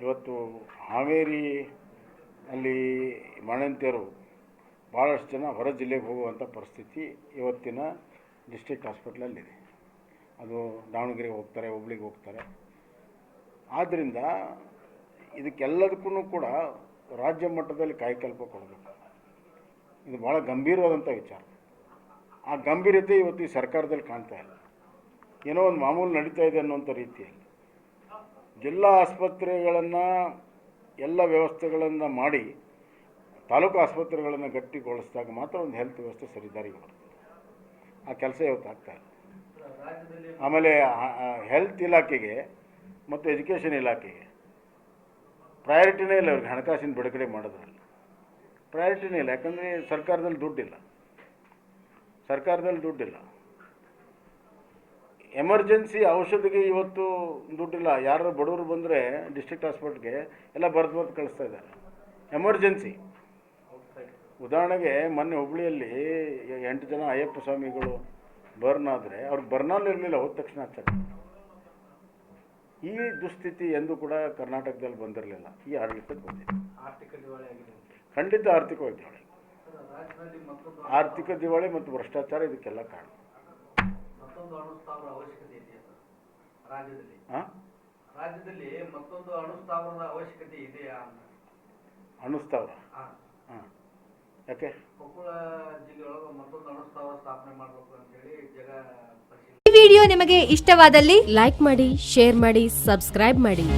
ಇವತ್ತು ಹಾವೇರಿ ಅಲ್ಲಿ ಬಾಣಂತಿಯರು ಭಾಳಷ್ಟು ಜನ ಹೊರ ಜಿಲ್ಲೆಗೆ ಹೋಗುವಂಥ ಪರಿಸ್ಥಿತಿ ಇವತ್ತಿನ ಡಿಸ್ಟ್ರಿಕ್ಟ್ ಹಾಸ್ಪಿಟ್ಲಲ್ಲಿದೆ. ಅದು ದಾವಣಗೆರೆಗೆ ಹೋಗ್ತಾರೆ, ಹುಬ್ಳಿಗೆ ಹೋಗ್ತಾರೆ. ಆದ್ದರಿಂದ ಇದಕ್ಕೆಲ್ಲದಕ್ಕೂ ಕೂಡ ರಾಜ್ಯ ಮಟ್ಟದಲ್ಲಿ ಕಾಯಕಲ್ಪ ಕೊಡಬೇಕು. ಇದು ಭಾಳ ಗಂಭೀರವಾದಂಥ ವಿಚಾರ. ಆ ಗಂಭೀರತೆ ಇವತ್ತು ಈ ಸರ್ಕಾರದಲ್ಲಿ ಕಾಣ್ತಾ ಇಲ್ಲ. ಏನೋ ಒಂದು ಮಾಮೂಲು ನಡೀತಾ ಇದೆ ಅನ್ನೋಂಥ ರೀತಿಯಲ್ಲಿ. ಜಿಲ್ಲಾ ಆಸ್ಪತ್ರೆಗಳನ್ನು ಎಲ್ಲ ವ್ಯವಸ್ಥೆಗಳನ್ನು ಮಾಡಿ ತಾಲೂಕು ಆಸ್ಪತ್ರೆಗಳನ್ನು ಗಟ್ಟಿಗೊಳಿಸಿದಾಗ ಮಾತ್ರ ಒಂದು ಹೆಲ್ತ್ ವ್ಯವಸ್ಥೆ ಸರಿದಾರಿಗೆ ಬರ್ತದೆ. ಆ ಕೆಲಸ ಇವತ್ತು ಆಗ್ತಾ ಇಲ್ಲ. ಆಮೇಲೆ ಹೆಲ್ತ್ ಇಲಾಖೆಗೆ ಮತ್ತು ಎಜುಕೇಷನ್ ಇಲಾಖೆಗೆ ಪ್ರಯಾರಿಟಿನೇ ಇಲ್ಲ ಅವ್ರಿಗೆ ಹಣಕಾಸಿನ ಬಿಡುಗಡೆ ಮಾಡೋದ್ರಲ್ಲಿ. ಪ್ರಯಾರಿಟಿನೇ ಇಲ್ಲ. ಯಾಕಂದರೆ ಸರ್ಕಾರದಲ್ಲಿ ದುಡ್ಡಿಲ್ಲ. ಸರ್ಕಾರದಲ್ಲಿ ದುಡ್ಡಿಲ್ಲ. ಎಮರ್ಜೆನ್ಸಿ ಔಷಧಿಗೆ ಇವತ್ತು ದುಡ್ಡಿಲ್ಲ. ಯಾರು ಬಡವರು ಬಂದರೆ ಡಿಸ್ಟ್ರಿಕ್ಟ್ ಹಾಸ್ಪಿಟ್ಲ್ಗೆ ಎಲ್ಲ ಬರೆದು ಬರ್ದು ಕಳಿಸ್ತಾ ಇದ್ದಾರೆ. ಎಮರ್ಜೆನ್ಸಿ. ಉದಾಹರಣೆಗೆ ಮೊನ್ನೆ ಹುಬ್ಳಿಯಲ್ಲಿ ಎಂಟು ಜನ ಅಯ್ಯಪ್ಪ ಸ್ವಾಮಿಗಳು ಬರ್ನ್ ಆದರೆ ಅವ್ರಿಗೆ ಬರ್ನಲ್ಲಿ ಇರಲಿಲ್ಲ ಹೋದ ತಕ್ಷಣ ಹಚ್ಚಕ್ಕೆ ಈ ದುಸ್ಥಿತಿ ಎಂದೂ ಕೂಡ ಕರ್ನಾಟಕದಲ್ಲಿ ಬಂದಿರಲಿಲ್ಲ. ಈ ಆಡಳಿತಕ್ಕೆ ಬಂದಿದೆ. ಖಂಡಿತ ಆರ್ಥಿಕವಾಗಿ ದಿವಾಳಿ. ಆರ್ಥಿಕ ದಿವಾಳಿ ಮತ್ತು ಭ್ರಷ್ಟಾಚಾರ ಇದಕ್ಕೆಲ್ಲ ಕಾರಣ. ಮತ್ತೊಂದು ಅಣುಸ್ಥಾವರ ಅವಶ್ಯಕತೆ ಇದೆಯಾ ಸರ್ ರಾಜ್ಯದಲ್ಲಿ. ಹಾಂ ರಾಜ್ಯದಲ್ಲಿ ಮತ್ತೊಂದು ಅಣುಸ್ಥಾವರದ ಅವಶ್ಯಕತೆ ಇದೆಯಾ ಅಂತ. ಅಣುಸ್ಥಾವರ? ಹಾ. ಹಾಂ ಯಾಕೆ? ಕೊಪ್ಪಳ ಜಿಲ್ಲೆಯೊಳಗೆ ಮತ್ತೊಂದು ಅಣುಸ್ಥಾವರ ಸ್ಥಾಪನೆ ಮಾಡಬೇಕು ಅಂತೇಳಿ ಜಗ ಪರಿಶೀಲನೆ ಈ ವಿಡಿಯೋ ನಿಮಗೆ ಇಷ್ಟವಾದಲ್ಲಿ ಲೈಕ್ ಮಾಡಿ ಶೇರ್ ಮಾಡಿ ಸಬ್ಸ್ಕ್ರೈಬ್ ಮಾಡಿ.